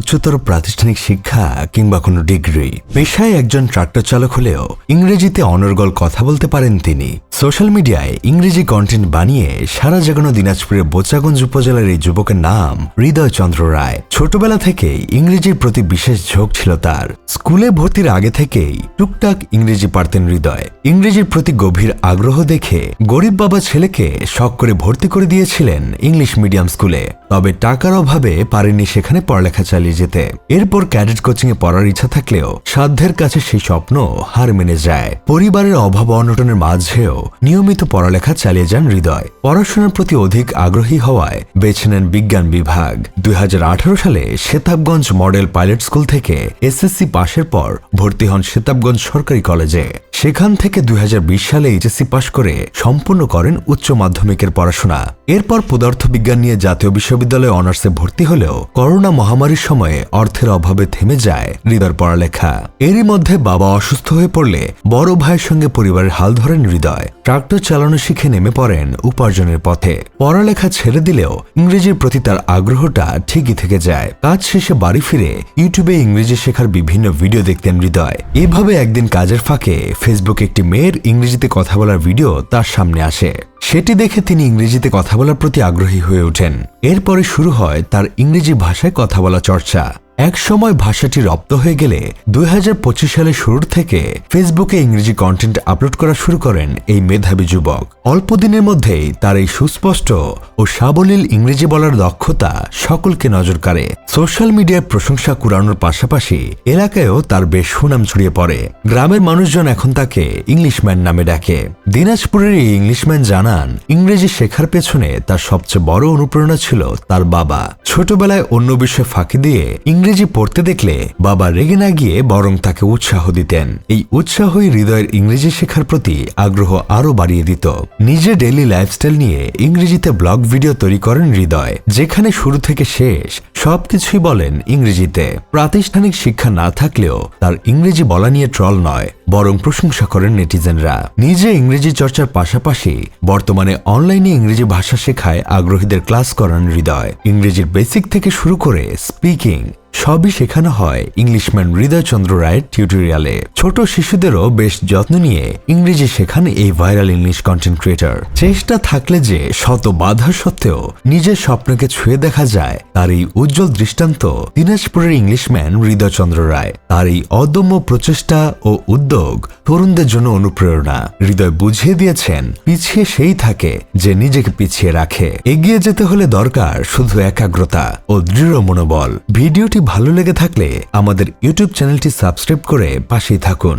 উচ্চতর প্রাতিষ্ঠানিক শিক্ষা কিংবা কোনো ডিগ্রি, পেশায় একজন ট্রাক্টর চালক হলেও ইংরেজিতে অনর্গল কথা বলতে পারেন তিনি। সোশ্যাল মিডিয়ায় ইংরেজি কন্টেন্ট বানিয়ে সারা জাগানো দিনাজপুরের বোচাগঞ্জ উপজেলার এই যুবকের নাম হৃদয় চন্দ্র রায়। ছোটবেলা থেকেই ইংরেজির প্রতি বিশেষ ঝোঁক ছিল তার। স্কুলে ভর্তির আগে থেকেই টুকটাক ইংরেজি পারতেন হৃদয়। ইংরেজির প্রতি গভীর আগ্রহ দেখে গরিব বাবা ছেলেকে শখ করে ভর্তি করে দিয়েছিলেন ইংলিশ মিডিয়াম স্কুলে। তবে টাকার অভাবে পারেনি সেখানে পড়ালেখা চালিয়ে যেতে। এরপর ক্যাডেট কোচিং এ পড়ার ইচ্ছা থাকলেও সাধ্যের কাছে সেই স্বপ্ন হার মেনে যায়। পরিবারের অভাব অনটনের মাঝেও নিয়মিত পড়ালেখা চালিয়ে যান হৃদয়। পড়াশোনার প্রতি অধিক আগ্রহী হওয়ায় বেছে নেন বিজ্ঞান বিভাগ। দুই হাজার আঠারো সালে সেতাবগঞ্জ মডেল পাইলট স্কুল থেকে এসএসসি পাশের পর ভর্তি হন সেতাবগঞ্জ সরকারি কলেজে। সেখান থেকে দুই হাজার বিশ সালে এইচএসসি পাশ করে সম্পূর্ণ করেন উচ্চ মাধ্যমিকের পড়াশোনা। এরপর পদার্থবিজ্ঞান নিয়ে জাতীয় বিশ্ববিদ্যালয়ে অনার্সে ভর্তি হলেও করোনা মহামারীর সময়ে অর্থের অভাবে থেমে যায় হৃদয়ের পড়ালেখা। এরই মধ্যে বাবা অসুস্থ হয়ে পড়লে বড় ভাইয়ের সঙ্গে পরিবারের হাল ধরেন হৃদয়। ট্রাক্টর চালানো শিখে নেমে পড়েন উপার্জনের পথে। পড়ালেখা ছেড়ে দিলেও ইংরেজির প্রতি তার আগ্রহটা ঠিকই থেকে যায়। কাজ শেষে বাড়ি ফিরে ইউটিউবে ইংরেজি শেখার বিভিন্ন ভিডিও দেখতেন হৃদয়। এভাবে একদিন কাজের ফাঁকে ফেসবুকে একটি মেয়ের ইংরেজিতে কথা বলার ভিডিও তার সামনে আসে। সেটি দেখে তিনি ইংরেজিতে কথা বলার প্রতি আগ্রহী হয়ে ওঠেন। এরপরে শুরু হয় তার ইংরেজি ভাষায় কথা বলা চর্চা। এক সময় ভাষাটি রপ্ত হয়ে গেলে দুই হাজার পঁচিশ সালের শুরুর থেকে ফেসবুকে ইংরেজি কন্টেন্ট আপলোড করা শুরু করেন এই মেধাবী যুবক। অল্প দিনের মধ্যেই তার এই সুস্পষ্ট ও সাবলীল ইংরেজি বলার দক্ষতা সকলকে নজর কাড়ে। সোশ্যাল মিডিয়ায় প্রশংসা কুড়ানোর পাশাপাশি এলাকায়ও তার বেশ সুনাম ছড়িয়ে পড়ে। গ্রামের মানুষজন এখন তাকে ইংলিশম্যান নামে ডাকে। দিনাজপুরের এই ইংলিশম্যান জানান, ইংরেজি শেখার পেছনে তার সবচেয়ে বড় অনুপ্রেরণা ছিল তার বাবা। ছোটবেলায় অন্য বিষয় ফাঁকি দিয়ে ইংরেজি পড়তে দেখলে বাবা রেগে না গিয়ে বরং তাকে উৎসাহ দিতেন। এই উৎসাহই হৃদয়ের ইংরেজি শেখার প্রতি আগ্রহ আরও বাড়িয়ে দিত। নিজের ডেইলি লাইফস্টাইল নিয়ে ইংরেজিতে ব্লগ ভিডিও তৈরি করেন হৃদয়, যেখানে শুরু থেকে শেষ সবকিছুই বলেন ইংরেজিতে। প্রাতিষ্ঠানিক শিক্ষা না থাকলেও তার ইংরেজি বলা নিয়ে ট্রল নয়, বরং প্রশংসা করেন নেটিজেনরা। নিজে ইংরেজি চর্চার পাশাপাশি বর্তমানে অনলাইনে ইংরেজি ভাষা শেখায় আগ্রহীদের ক্লাস করান হৃদয়। ইংরেজির বেসিক থেকে শুরু করে স্পিকিং সবই শেখানো হয় ইংলিশম্যান হৃদয়চন্দ্র রায়ের টিউটোরিয়ালে। ছোট শিশুদেরও বেশ যত্ন নিয়ে ইংরেজি শেখান এই ভাইরাল ইংলিশ কন্টেন্ট ক্রিয়েটর চেষ্টা থাকলে যে শত বাধা সত্ত্বেও নিজের স্বপ্নকে ছুঁয়ে দেখা যায়, তার এই উজ্জ্বল দৃষ্টান্ত দিনাজপুরের ইংলিশম্যান হৃদয়চন্দ্র রায়। তার এই অদম্য প্রচেষ্টা ও উদ্যোগ তরুণদের জন্য অনুপ্রেরণা। হৃদয় বুঝিয়ে দিয়েছেন, পিছিয়ে সেই থাকে যে নিজেকে পিছিয়ে রাখে। এগিয়ে যেতে হলে দরকার শুধু একাগ্রতা ও দৃঢ় মনোবল। ভিডিওটি ভালো লেগে থাকলে আমাদের ইউটিউব চ্যানেলটি সাবস্ক্রাইব করে পাশেই থাকুন।